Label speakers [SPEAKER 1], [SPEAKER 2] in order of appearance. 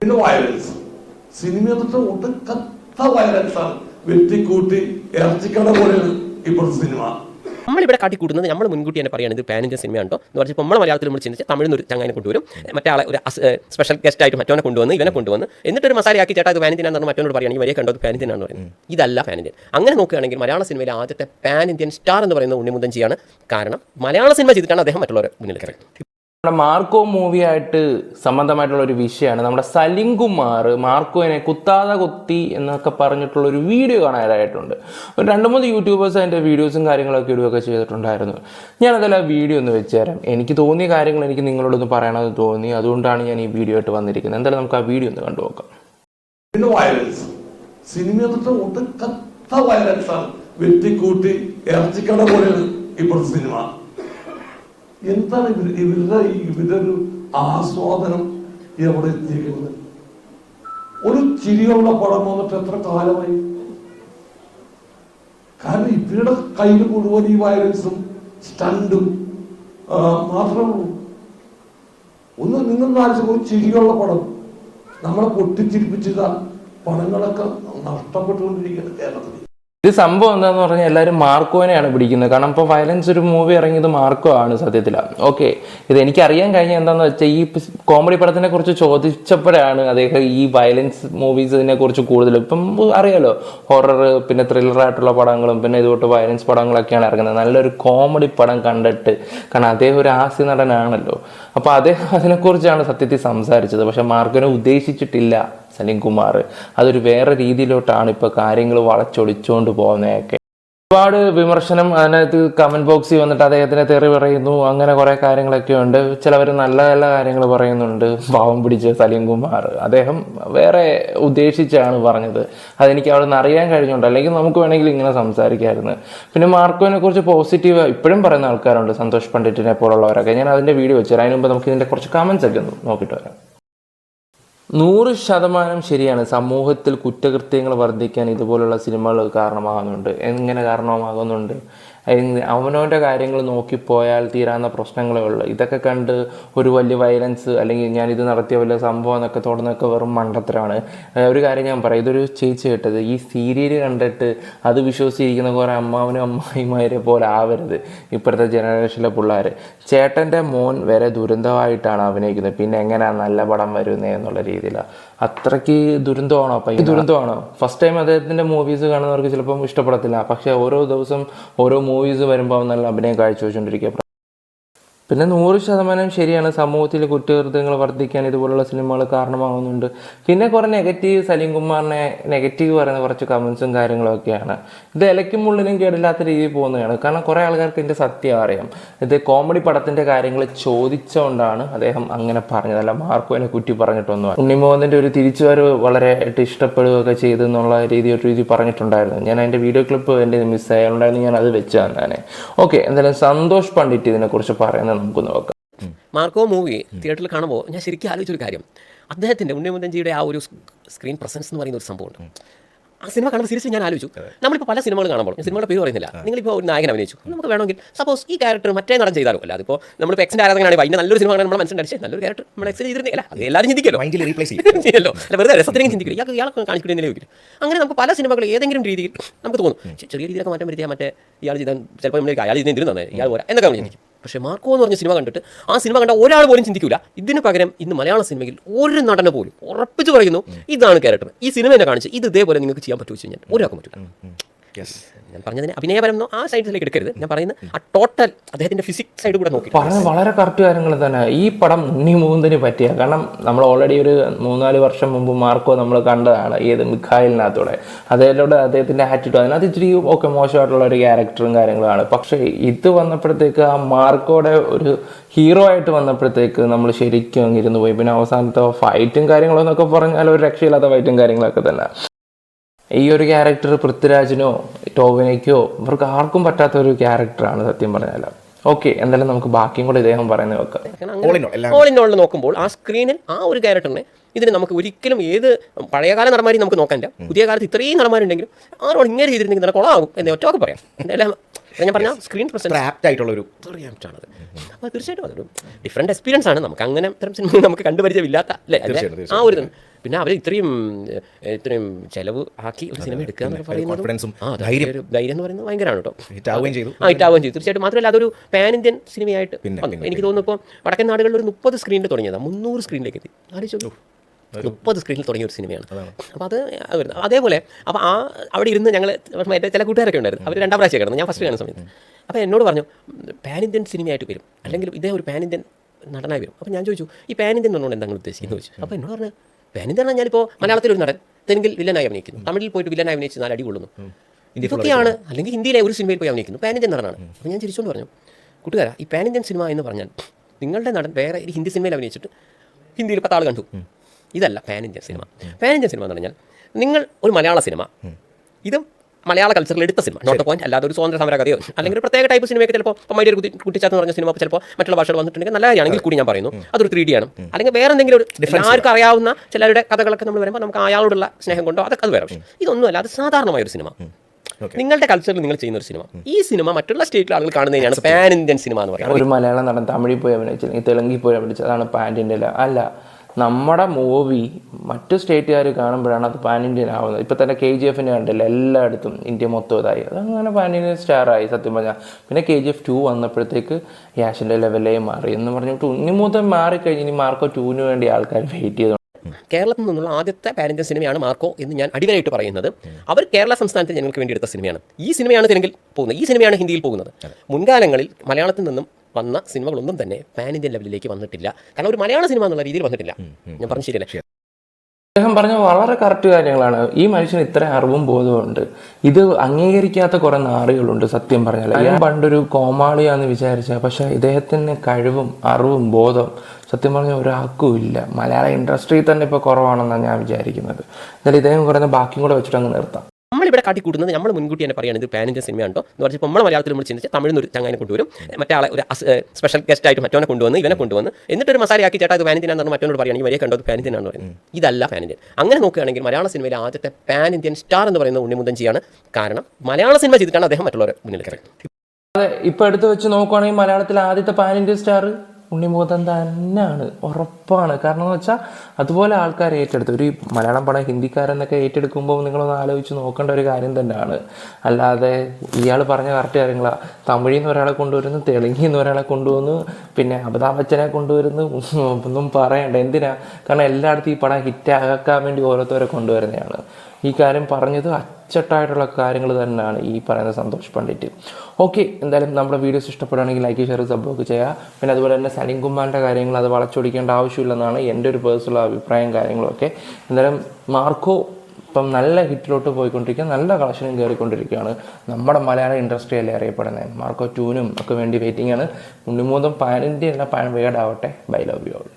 [SPEAKER 1] പിന്നെ violence cinema എന്നിട്ട് ഒടുക്കത്ത violence ആണ്. വെട്ടിക്കൂട്ടി ഇറച്ചിക്കട പോലെയാണ് ഇപ്പോഴത്തെ സിനിമ.
[SPEAKER 2] നമ്മളിവിടെ കാട്ടിക്കൂട്ടുന്നത് നമ്മൾ മുൻകൂട്ടി തന്നെ പറയുകയാണ് ഇത് പാൻ ഇന്ത്യൻ സിനിമയാണോ എന്ന് പറഞ്ഞാൽ നമ്മൾ മലയാളത്തിൽ നമ്മൾ ചിന്തിച്ച് തമിഴിൽ നിന്ന് ഒരു ചങ്ങനെ കൊണ്ടുവരും മറ്റേ ആളെ ഒരു സ്പെഷ്യൽ ഗസ്റ്റ് ആയിട്ട് മറ്റവനെ കൊണ്ടുവന്ന് ഇവനെ കൊണ്ടുവന്ന് എന്നിട്ട് ഒരു മസാലയാക്കി ചേട്ടാ ഇത് പാൻ ഇന്ത്യൻ ആണെന്ന് മറ്റവനോട് പറയുകയാണെങ്കിൽ വരെ കണ്ടത് പാൻ ഇന്ത്യൻ ആണെന്ന് പറയുന്നത്. ഇതല്ല പാൻ ഇന്ത്യൻ അങ്ങനെ നോക്കുകയാണെങ്കിൽ മലയാള സിനിമയിലെ ആദ്യത്തെ പാൻ ഇന്ത്യൻ സ്റ്റാർ എന്ന് പറയുന്നത് ഉണ്ണിമുന്തൻജിയാണ് കാരണം മലയാള സിനിമ ചെയ്തിട്ടാണ് അദ്ദേഹം മറ്റുള്ളവരെ മുന്നിൽ ഇറങ്ങുന്നത്
[SPEAKER 3] നമ്മുടെ മാർക്കോ മൂവിയായിട്ട് സംബന്ധമായിട്ടുള്ള ഒരു വിഷയമാണ്. നമ്മുടെ സലിം കുമാർ മാർക്കോനെ കുത്താതെ കുത്തി എന്നൊക്കെ പറഞ്ഞിട്ടുള്ള ഒരു വീഡിയോ കാണാനായിട്ടുണ്ട് ഒരു രണ്ട് മൂന്ന് യൂട്യൂബേഴ്സ് അതിന്റെ വീഡിയോസും കാര്യങ്ങളൊക്കെ ഇടുകയൊക്കെ ചെയ്തിട്ടുണ്ടായിരുന്നു. ഞാനതിൽ ആ വീഡിയോ ഒന്ന് വെച്ച് തരാം. എനിക്ക് തോന്നിയ കാര്യങ്ങൾ എനിക്ക് നിങ്ങളോടൊന്ന് പറയണമെന്ന് തോന്നി. അതുകൊണ്ടാണ് ഞാൻ ഈ വീഡിയോ ആയിട്ട് വന്നിരിക്കുന്നത്. എന്തായാലും നമുക്ക് ആ വീഡിയോ ഒന്ന് കണ്ടു നോക്കാം.
[SPEAKER 1] സിനിമ ഇപ്പോഴത്തെ സിനിമ. എന്താണ് ഇവർ ഇവരുടെ ഇവരുടെ ഒരു ആസ്വാദനം എവിടെ എത്തിയിരിക്കുന്നത്? ഒരു ചിരിയുള്ള പടം വന്നിട്ട് എത്ര കാലമായി? കാരണം ഇവരുടെ കയ്യിൽ മുഴുവൻ ഈ വയലൻസും സ്റ്റണ്ടും മാത്രമേ ഉള്ളൂ. ഒന്ന് നിങ്ങൾ ആലോചിച്ച് ഒരു ചിരിയുള്ള പടം. നമ്മളെ പൊട്ടിച്ചിരിപ്പിച്ചത പടങ്ങളൊക്കെ നഷ്ടപ്പെട്ടുകൊണ്ടിരിക്കുകയാണ് കേരളത്തിൽ.
[SPEAKER 3] ഇത് സംഭവം എന്താന്ന് പറഞ്ഞാൽ എല്ലാവരും മാർക്കോനെയാണ് പിടിക്കുന്നത്. കാരണം ഇപ്പോൾ വയലൻസ് ഒരു മൂവി ഇറങ്ങിയത് മാർക്കോ ആണ് സത്യത്തിൽ ഓക്കെ ഇത് എനിക്കറിയാൻ കഴിഞ്ഞ എന്താന്ന് വെച്ചാൽ ഈ കോമഡി പടത്തിനെ കുറിച്ച് ചോദിച്ചപ്പോഴാണ് അദ്ദേഹം ഈ വയലൻസ് മൂവീസിനെ കുറിച്ച് കൂടുതൽ ഇപ്പം അറിയാലോ. ഹൊറർ പിന്നെ ത്രില്ലറായിട്ടുള്ള പടങ്ങളും പിന്നെ ഇതുപോട്ട് വയലൻസ് പടങ്ങളൊക്കെയാണ് ഇറങ്ങുന്നത്. നല്ലൊരു കോമഡി പടം കണ്ടിട്ട്. കാരണം അദ്ദേഹം ഒരു ഹാസ്യ നടനാണല്ലോ. അപ്പോൾ അദ്ദേഹം അതിനെക്കുറിച്ചാണ് സത്യത്തിൽ സംസാരിച്ചത്. പക്ഷെ മാർക്കോനെ ഉദ്ദേശിച്ചിട്ടില്ല. സലീം കുമാർ അതൊരു വേറെ രീതിയിലോട്ടാണ് ഇപ്പോൾ കാര്യങ്ങൾ വളച്ചൊടിച്ചുകൊണ്ട് പോകുന്നതൊക്കെ. ഒരുപാട് വിമർശനം അതിനകത്ത് കമന്റ് ബോക്സിൽ വന്നിട്ട് അദ്ദേഹത്തിനെ തെറി പറയുന്നു അങ്ങനെ കുറെ കാര്യങ്ങളൊക്കെ ഉണ്ട്. ചിലവർ നല്ല നല്ല കാര്യങ്ങൾ പറയുന്നുണ്ട്. പാവം പിടിച്ച സലീം കുമാർ അദ്ദേഹം വേറെ ഉദ്ദേശിച്ചാണ് പറഞ്ഞത്. അതെനിക്ക് അവിടെ നിന്ന് അറിയാൻ കഴിഞ്ഞുണ്ട്. അല്ലെങ്കിൽ നമുക്ക് വേണമെങ്കിൽ ഇങ്ങനെ സംസാരിക്കാമായിരുന്നു പിന്നെ മാർക്കോനെ കുറിച്ച് പോസിറ്റീവ് ഇപ്പോഴും പറയുന്ന ആൾക്കാരുണ്ട്. സന്തോഷ് പണ്ഡിറ്റിനെ പോലുള്ളവരൊക്കെ. ഞാൻ അതിന്റെ വീഡിയോ വെച്ചു അതിന് മുമ്പ് നമുക്ക് ഇതിന്റെ കുറച്ച് കമന്റ്സ് ഒക്കെ ഒന്ന് നോക്കിയിട്ട് വരാം. നൂറ് ശതമാനം ശരിയാണ്. സമൂഹത്തിൽ കുറ്റകൃത്യങ്ങൾ വർദ്ധിക്കാൻ ഇതുപോലുള്ള സിനിമകൾ കാരണമാകുന്നുണ്ട്. എങ്ങനെ കാരണമാകുന്നുണ്ട്? അവനവന്റെ കാര്യങ്ങൾ നോക്കിപ്പോയാൽ തീരാവുന്ന പ്രശ്നങ്ങളേ ഉള്ളൂ. ഇതൊക്കെ കണ്ട് ഒരു വലിയ വയലൻസ് അല്ലെങ്കിൽ ഞാൻ ഇത് നടത്തിയ വലിയ സംഭവം എന്നൊക്കെ തുടർന്നൊക്കെ വെറും മണ്ടത്തരമാണ്. ഒരു കാര്യം ഞാൻ പറയാം. ഇതൊരു ചേച്ചി കേട്ടത്. ഈ സീരിയൽ കണ്ടിട്ട് അത് വിശ്വസിച്ചിരിക്കുന്ന കുറേ അമ്മാവനും അമ്മായിമാരെ പോലെ ആവരുത് ഇപ്പോഴത്തെ ജനറേഷനിലെ പിള്ളേർ ചേട്ടന്റെ മോൻ വരെ ദുരന്തമായിട്ടാണ് അഭിനയിക്കുന്നത്. പിന്നെ എങ്ങനെയാണ് നല്ല പടം വരുന്നത് എന്നുള്ള രീതിയിലാണ് അത്രയ്ക്ക് ദുരന്തമാണോ അപ്പം ദുരന്തമാണോ. ഫസ്റ്റ് ടൈം അദ്ദേഹത്തിന്റെ മൂവീസ് കാണുന്നവർക്ക് ചിലപ്പം ഇഷ്ടപ്പെടത്തില്ല. പക്ഷേ ഓരോ ദിവസം ഓരോ മൂവീസ് വരുമ്പോൾ നല്ല അഭിനയം കാഴ്ചവെച്ചുകൊണ്ടിരിക്കുക പിന്നെ നൂറ് ശതമാനം ശരിയാണ്. സമൂഹത്തിൽ കുറ്റകൃത്യങ്ങൾ വർദ്ധിക്കാൻ ഇതുപോലുള്ള സിനിമകൾ കാരണമാകുന്നുണ്ട്. പിന്നെ കുറേ നെഗറ്റീവ് സലീം കുമാറിനെ നെഗറ്റീവ് പറയുന്ന കുറച്ച് കമൻസും കാര്യങ്ങളൊക്കെയാണ്. ഇത് ഇലയ്ക്കും മുള്ളിനും കേടില്ലാത്ത രീതിയിൽ പോകുന്നതാണ്. കാരണം കുറേ ആൾക്കാർക്ക് ഇതിന്റെ സത്യം അറിയാം. ഇത് കോമഡി പടത്തിന്റെ കാര്യങ്ങൾ ചോദിച്ചുകൊണ്ടാണ് അദ്ദേഹം അങ്ങനെ പറഞ്ഞത് അല്ല മാർക്കോനെ കുറ്റി പറഞ്ഞിട്ടൊന്നും. ഉണ്ണിമോഹന്റെ ഒരു തിരിച്ചുവരവ് വളരെ ഇഷ്ടപ്പെടുകയൊക്കെ ചെയ്തു എന്നുള്ള രീതി ഒരു രീതി പറഞ്ഞിട്ടുണ്ടായിരുന്നു. ഞാൻ അതിന്റെ വീഡിയോ ക്ലിപ്പ് എന്റെ മിസ്സായുണ്ടായിരുന്നു ഞാൻ അത് വെച്ച് തന്നെ ഓക്കെ എന്തായാലും സന്തോഷ് പണ്ഡിറ്റ് ഇതിനെക്കുറിച്ച് പറയുന്നത് നമുക്ക് നോക്കാം
[SPEAKER 2] മാർക്കോ മൂവി തിയേറ്ററിൽ കാണുമ്പോൾ ഞാൻ ശരിക്കും ആലോചിച്ചൊരു കാര്യം. അദ്ദേഹത്തിന്റെ ഉണ്ണിമുന്തൻജിയുടെ ആ ഒരു സ്ക്രീൻ പ്രസൻസ് എന്ന് പറയുന്ന ഒരു സംഭവമുണ്ട്. ആ സിനിമ കാണുമ്പോൾ സീരിയസ് ഞാൻ ആലോചിച്ചു. നമ്മളിപ്പോൾ പല സിനിമകൾ കാണുമ്പോൾ സിനിമയുടെ പേര് പറയുന്നില്ല. നിങ്ങളിപ്പോൾ ഒരു നായകൻ അഭിനയിച്ചു. നമുക്ക് വേണമെങ്കിൽ സപ്പോസ് ഈ ക്യാരക്ടർ മറ്റേ നടൻ ചെയ്താലോ അല്ല അതിപ്പോൾ നമ്മളിപ്പോൾ എക്സിന്റെ ആരാധകനാണെങ്കിൽ അതിന് നല്ലൊരു സിനിമ കാണാൻ നമ്മൾ മനസ്സിലായി നല്ലൊരു ക്യാരക്ടർ നമ്മൾ എക്സ് ചെയ്തിരുന്നില്ല അത് എല്ലാവരും ചിന്തിക്കല്ലോ
[SPEAKER 4] റീപ്ലേസ് ചെയ്യും.
[SPEAKER 2] ചെയ്യല്ലോ അല്ല വെറുതെ രസത്തിനെങ്കിലും ചിന്തിക്കില്ല. ഇയാൾക്ക് ഇയാൾക്ക് കാണിച്ചിട്ട് വെക്കില്ല അങ്ങനെ നമുക്ക് പല സിനിമകൾ ഏതെങ്കിലും രീതിയിൽ നമുക്ക് തോന്നും. ചെറിയ രീതിയിലൊക്കെ മാറ്റം വരുത്തിയാൽ മറ്റേ ഇയാൾ ചെയ്താൽ ചിലപ്പോൾ നമ്മൾ അയാൾ തന്നെ ഇയാൾ പോരാ എന്നൊക്കെ നമ്മൾ ചിന്തിക്കും. പക്ഷേ മാർക്കോ എന്ന് പറഞ്ഞ സിനിമ കണ്ടിട്ട് ആ സിനിമ കണ്ട ഒരാൾ പോലും ചിന്തിക്കില്ല ഇതിന് പകരം ഇന്ന് മലയാള സിനിമയിൽ ഒരു നടനെ പോലും ഉറപ്പിച്ച് പറയുന്നു ഇതാണ് ക്യാരക്ടർ. ഈ സിനിമ എന്നെ കാണിച്ച് ഇത് ഇതേപോലെ നിങ്ങൾക്ക് ചെയ്യാൻ പറ്റുമോ ചോദിച്ചു കഴിഞ്ഞാൽ ഒരാൾക്കും പറ്റില്ല ഞാൻ പറഞ്ഞതിന് അഭിനയപരം ആ സൈഡിലേക്ക് എടുക്കരുത്. ഞാൻ പറയുന്നത് ആ ടോട്ടൽ അദ്ദേഹത്തിന്റെ ഫിസിക്സ് സൈഡ് കൂടെ നോക്കി
[SPEAKER 3] വളരെ കറക്റ്റ് കാര്യങ്ങൾ തന്നെ. ഈ പടം ഉണ്ണി മൂന്നിന് പറ്റിയ കാരണം നമ്മൾ ഓൾറെഡി ഒരു മൂന്നാൽ വർഷം മുമ്പ് മാർക്കോ നമ്മൾ കണ്ടതാണ് ഏത് മിഖായിലിനകത്തൂടെ. അതിലൂടെ അദ്ദേഹത്തിന്റെ ആറ്റിറ്റ്യൂഡ് അതിനകത്ത് ഇച്ചിരി ഒക്കെ മോശമായിട്ടുള്ള ഒരു ക്യാരക്ടറും കാര്യങ്ങളാണ്. പക്ഷേ ഇത് വന്നപ്പോഴത്തേക്ക് ആ മാർക്കോടെ ഒരു ഹീറോ ആയിട്ട് വന്നപ്പോഴത്തേക്ക് നമ്മൾ ശരിക്കും ഇരുന്ന് പോയി. പിന്നെ അവസാനത്തെ ഫൈറ്റും കാര്യങ്ങളും എന്നൊക്കെ പറഞ്ഞാൽ ഒരു രക്ഷയില്ലാത്ത ഫൈറ്റും കാര്യങ്ങളൊക്കെ തന്നെ. ഈ ഒരു ക്യാരക്ടർ പൃഥ്വിരാജിനോ ടോവിനയ്ക്കോ ഇവർക്ക് ആർക്കും പറ്റാത്ത ഒരു ക്യാരക്ടറാണ് സത്യം പറഞ്ഞാൽ ഓക്കെ എന്തായാലും നമുക്ക് ബാക്കിയും കൂടെ ഇദ്ദേഹം പറയുന്നത്
[SPEAKER 4] നോക്കാം
[SPEAKER 2] ഓൾ ഇൻ ഓളിൽ നോക്കുമ്പോൾ ആ സ്ക്രീനിൽ ആ ഒരു ക്യാരക്ടറിനെ ഇതിന് നമുക്ക് ഒരിക്കലും ഏത് പഴയകാല നടന്മാരെയും നമുക്ക് നോക്കാനില്ല പുതിയ കാലത്ത് ഇത്രയും നടന്മാരുണ്ടെങ്കിലും ആരോട് ഇങ്ങനെ ചെയ്തിരുന്നെങ്കിൽ നല്ല കൊളാകും എന്ന് ഒറ്റ പറയാം. എന്തായാലും ഞാൻ പറഞ്ഞ സ്ക്രീൻ പ്രസൻസ്
[SPEAKER 4] ആയിട്ടുള്ള ഒരു
[SPEAKER 2] ആണത് അപ്പോൾ തീർച്ചയായിട്ടും അതൊരു ഡിഫറെന്റ് എക്സ്പീരിയൻസ് ആണ്. നമുക്ക് അങ്ങനെ ഇത്തരം സിനിമ നമുക്ക് കണ്ടുപരിചയമില്ലാത്ത അല്ലേ? ആ ഒരു. പിന്നെ അവർ ഇത്രയും ഇത്രയും ചെലവ് ആക്കി ഒരു സിനിമ എടുക്കുക എന്ന് പറയുന്നത്
[SPEAKER 4] ധൈര്യം.
[SPEAKER 2] എന്ന് പറയുന്നത് ഭയങ്കരമാണ് കേട്ടോ.
[SPEAKER 4] ഹിറ്റ് ആവുകയും ചെയ്തു.
[SPEAKER 2] ആ ഹിറ്റാവുകയും ചെയ്തു. തീർച്ചയായിട്ടും മാത്രമല്ല അതൊരു പാൻ ഇന്ത്യൻ സിനിമയായിട്ട് എനിക്ക് തോന്നുന്നു ഇപ്പോൾ വടക്കൻ നാടുകളിൽ ഒരു മുപ്പത് സ്ക്രീനിൽ തുടങ്ങിയതാണ് മുന്നൂറ് സ്ക്രീനിലേക്ക് എത്തി. ആലോചിച്ചു മുപ്പത് സ്ക്രീനിൽ തുടങ്ങിയ ഒരു സിനിമയാണ് അപ്പോൾ അത് വരുന്നത് അതേപോലെ അപ്പോൾ ആ അവിടെ ഇരുന്ന് ഞങ്ങൾ എന്റെ ചില കൂട്ടുകാരൊക്കെ ഉണ്ടായിരുന്നു. അവർ രണ്ടാം പ്രാവശ്യം കിടന്നു. ഞാൻ ഫസ്റ്റ് കാണുന്ന സമയത്ത്. അപ്പോൾ എന്നോട് പറഞ്ഞു പാൻ ഇന്ത്യൻ സിനിമയായിട്ട് വരും. അല്ലെങ്കിൽ ഇതേ ഒരു പാൻ ഇന്ത്യൻ നടനായി വരും. അപ്പോൾ ഞാൻ ചോദിച്ചു ഈ പാൻ ഇന്ത്യൻ എന്നോട് എന്താണ് ഉദ്ദേശിക്കുന്നത്? ചോദിച്ചു. അപ്പോൾ എന്നോട് പറഞ്ഞു പാൻ ഇന്ത്യൻ ആണ് ഞാനിപ്പോൾ മലയാളത്തിൽ ഒരു നടൻ തെലുങ്കിൽ വില്ലനായി അഭിനയിക്കുന്നു. തമിഴിൽ പോയിട്ട് വില്ലനായി അഭിനയിച്ച് നാല് അടി കൊള്ളുന്നു. ഇതൊക്കെയാണ് അല്ലെങ്കിൽ ഹിന്ദിയിലെ ഒരു സിനിമയിൽ പോയി അഭിനയിക്കുന്നു. പാൻ ഇന്ത്യൻ നടനാണ്. അപ്പോൾ ഞാൻ ചിരിച്ചുകൊണ്ട് പറഞ്ഞു കൂട്ടുകാരാ ഈ പാൻ ഇന്ത്യൻ സിനിമ എന്ന് പറഞ്ഞാൽ നിങ്ങളുടെ നടൻ വേറെ ഒരു ഹിന്ദി സിനിമയിൽ അഭിനയിച്ചിട്ട് ഹിന്ദിയിൽ പത്താൾ കണ്ടു. ഇതല്ല pan Indian cinema pan Indian cinema എന്ന് പറഞ്ഞാൽ നിങ്ങൾ ഒരു മലയാള സിനിമ ഇതും മലയാള കൾച്ചറിൽ എടുത്ത സിനിമ. നോട്ട് പോയിന്റ് അല്ലാതെ ഒരു സ്വാതന്ത്ര്യ സമര കഥയോ അല്ലെങ്കിൽ ഒരു പ്രത്യേക ടൈപ്പ് സിനിമയൊക്കെ ചിലപ്പോൾ മൈഡിയൊരു കുട്ടി കുട്ടിച്ചാത്ത് പറഞ്ഞ സിനിമ ചിലപ്പോൾ മറ്റുള്ള ഭാഷകൾ വന്നിട്ടുണ്ടെങ്കിൽ നല്ല കാര്യമാണെങ്കിൽ കൂടി ഞാൻ പറയുന്നു. അതൊരു ത്രീ ഡി ആണ്. അല്ലെങ്കിൽ വേറെ എന്തെങ്കിലും ഒരു എല്ലാവർക്കും അറിയാവുന്ന ചിലരുടെ കഥകളൊക്കെ നമ്മൾ വരുമ്പോൾ നമുക്ക് അയാളോടുള്ള സ്നേഹം കൊണ്ടോ അതൊക്കെ അത് വേറെ പക്ഷേ ഇതൊന്നുമല്ല അത് സാധാരണമായ ഒരു സിനിമ. നിങ്ങളുടെ കൾച്ചറിൽ നിങ്ങൾ ചെയ്യുന്ന ഒരു സിനിമ. ഈ സിനിമ മറ്റുള്ള സ്റ്റേറ്റിലെ ആളുകൾ കാണുന്നതിനാണ് പാൻ ഇന്ത്യൻ സിനിമ എന്ന് പറയുന്നത്.
[SPEAKER 3] ഒരു മലയാളം നടൻ തമിഴിൽ പോയി അഭിനയിച്ചില്ലെങ്കിൽ തെലുങ്കിൽ പോയി അഭിനയിച്ചത് അതാണ് പാൻ ഇന്ത്യൻ അല്ല. നമ്മുടെ മൂവി മറ്റു സ്റ്റേറ്റുകാർ കാണുമ്പോഴാണ് അത് പാൻ ഇന്ത്യൻ ആവുന്നത്. ഇപ്പം തന്നെ കെ ജി എഫിന്റെ കണ്ടില്ല? എല്ലായിടത്തും ഇന്ത്യ മൊത്തം ഇതായി. അതങ്ങനെ പാൻ ഇന്ത്യൻ സ്റ്റാറായി സത്യം പറഞ്ഞാൽ പിന്നെ കെ ജി എഫ് ടു വന്നപ്പോഴത്തേക്ക് യാഷിന്റെ ലെവലേ മാറി എന്ന് പറഞ്ഞിട്ട് ഉണ്ണിമൂത്തം മാറിക്കഴിഞ്ഞ് ഇനി മാർക്കോ ടൂവിന് വേണ്ടി ആൾക്കാർ വെയിറ്റ് ചെയ്തു
[SPEAKER 2] കേരളത്തിൽ നിന്നുള്ള ആദ്യത്തെ പാരന്റ് സിനിമയാണ് മാർക്കോ എന്ന് ഞാൻ അടിവരായിട്ട് പറയുന്നത്. അവർ കേരള സംസ്ഥാനത്തെ ജനങ്ങൾക്ക് വേണ്ടി എടുത്ത സിനിമയാണ് ഈ സിനിമയാണ് തെലുങ്കിൽ പോകുന്നത്. ഈ സിനിമയാണ് ഹിന്ദിയിൽ പോകുന്നത്. മുൻകാലങ്ങളിൽ മലയാളത്തിൽ നിന്നും വന്ന സിനിമകളൊന്നും തന്നെ പാൻ ഇന്ത്യൻ ലെവലിലേക്ക് വന്നിട്ടില്ല. കാരണം ഒരു മലയാള സിനിമ എന്നുള്ള രീതിയിൽ വന്നിട്ടില്ല. ഞാൻ പറഞ്ഞു ശരിയല്ല?
[SPEAKER 3] അദ്ദേഹം പറഞ്ഞ വളരെ കറക്റ്റ് കാര്യങ്ങളാണ്. ഈ മനുഷ്യന് ഇത്ര അറിവും ബോധമുണ്ട് ഇത് അംഗീകരിക്കാത്ത കുറെ നാറുകളുണ്ട് സത്യം പറഞ്ഞാൽ ഞാൻ പണ്ടൊരു കോമാളിയാന്ന് വിചാരിച്ച പക്ഷെ ഇദ്ദേഹത്തിന് കഴിവും അറിവും ബോധവും സത്യം പറഞ്ഞ ഒരാൾക്കും ഇല്ല. മലയാള ഇൻഡസ്ട്രി തന്നെ ഇപ്പോൾ കുറവാണെന്നാണ് ഞാൻ വിചാരിക്കുന്നത്. എന്നാലും ഇദ്ദേഹം പറയുന്ന ബാക്കിയും കൂടെ വെച്ചിട്ട് അങ്ങ് നിർത്താം.
[SPEAKER 2] നമ്മളിവിടെ കാട്ടിക്കൂട്ടുന്നത് നമ്മൾ മുൻകൂട്ടി തന്നെ പറയുകയാണ് ഇത് പാൻ ഇന്ത്യൻ സിനിമയാണ് കേട്ടോ എന്ന് പറഞ്ഞപ്പോൾ നമ്മൾ മലയാളത്തിൽ നമ്മൾ ചിന്തിച്ച് തമിഴിൽ നിന്ന് ഒരു ചങ്ങാനെ കൊണ്ടുവരും. മറ്റേ ആളെ ഒരു സ്പെഷ്യൽ ഗസ്റ്റ് ആയിട്ട് മറ്റവനെ കൊണ്ടുവന്ന് ഇവനെ കൊണ്ടുവന്ന് എന്നിട്ട് ഒരു മസാലയാക്കി ചേട്ടാ ഇത് ആണെന്ന് മറ്റവനോട് പറയുകയാണെങ്കിൽ വലിയ കണ്ടത് പാൻ ഇന്ത്യൻ ആണെന്ന് പറയുന്നത് ഇതല്ല പാൻ അങ്ങനെ നോക്കുകയാണെങ്കിൽ മലയാള സിനിമയിലെ ആദ്യത്തെ പാൻ ഇന്ത്യൻ സ്റ്റാർ എന്ന് പറയുന്നത് ഉണ്ണിമുന്തൻജിയാണ് കാരണം മലയാള സിനിമ ചെയ്തിട്ടാണ് അദ്ദേഹം മറ്റുള്ളവരെ മുന്നിൽ ഇറങ്ങുന്നത്
[SPEAKER 3] അതെ ഇപ്പൊ എടുത്ത് വെച്ച് നോക്കുവാണെങ്കിൽ മലയാളത്തിലെ ആദ്യത്തെ പാൻ ഇന്ത്യൻ സ്റ്റാർ ഉണ്ണിമുഖത്തൻ തന്നെയാണ് ഉറപ്പാണ്. കാരണം എന്ന് വെച്ചാൽ അതുപോലെ ആൾക്കാർ ഏറ്റെടുത്തു. ഒരു മലയാളം പടം ഹിന്ദിക്കാരെന്നൊക്കെ ഏറ്റെടുക്കുമ്പോൾ നിങ്ങളൊന്ന് ആലോചിച്ച് നോക്കേണ്ട ഒരു കാര്യം തന്നെയാണ്. അല്ലാതെ ഇയാൾ പറഞ്ഞ കറക്റ്റ് കാര്യങ്ങളാണ് തമിഴിൽ നിന്ന് ഒരാളെ കൊണ്ടുവരുന്നു തെലുങ്കിൽ നിന്ന് ഒരാളെ കൊണ്ടുവന്നു പിന്നെ അമിതാഭ് ബച്ചനെ കൊണ്ടുവരുന്നു ഒന്നും പറയണ്ട. എന്തിനാ? കാരണം എല്ലായിടത്തും ഈ പടം ഹിറ്റാക്കാൻ വേണ്ടി ഓരോരുത്തരെ കൊണ്ടുവരുന്നതാണ്. ഈ കാര്യം പറഞ്ഞത് അച്ചട്ടായിട്ടുള്ള കാര്യങ്ങൾ തന്നെയാണ് ഈ പറയുന്ന സന്തോഷ് പണ്ഡിറ്റ്. ഓക്കെ എന്തായാലും നമ്മുടെ വീഡിയോസ് ഇഷ്ടപ്പെടുകയാണെങ്കിൽ ലൈക്ക് ഷെയർ സബ്ബൊക്കെ ചെയ്യുക. പിന്നെ അതുപോലെ തന്നെ സലിം കുമാറിന്റെ കാര്യങ്ങൾ അത് വളച്ചൊടിക്കേണ്ട ആവശ്യമില്ലെന്നാണ് എന്റെ ഒരു പേഴ്സണൽ അഭിപ്രായം കാര്യങ്ങളൊക്കെ എന്തായാലും മാർക്കോ ഇപ്പം നല്ല ഹിറ്റിലോട്ട് പോയിക്കൊണ്ടിരിക്കുക നല്ല കളക്ഷനും കയറിക്കൊണ്ടിരിക്കുകയാണ്. നമ്മുടെ മലയാള ഇൻഡസ്ട്രി അല്ലേ അറിയപ്പെടുന്നത്? മാർക്കോ ടൂനും ഒക്കെ വേണ്ടി വെയിറ്റിംഗ് ആണ്. ഉണ്ണിമൂന്നും പാനിന്റെ എല്ലാം പാൻ വേഡാവട്ടെ ആവട്ടെ. Bye love you all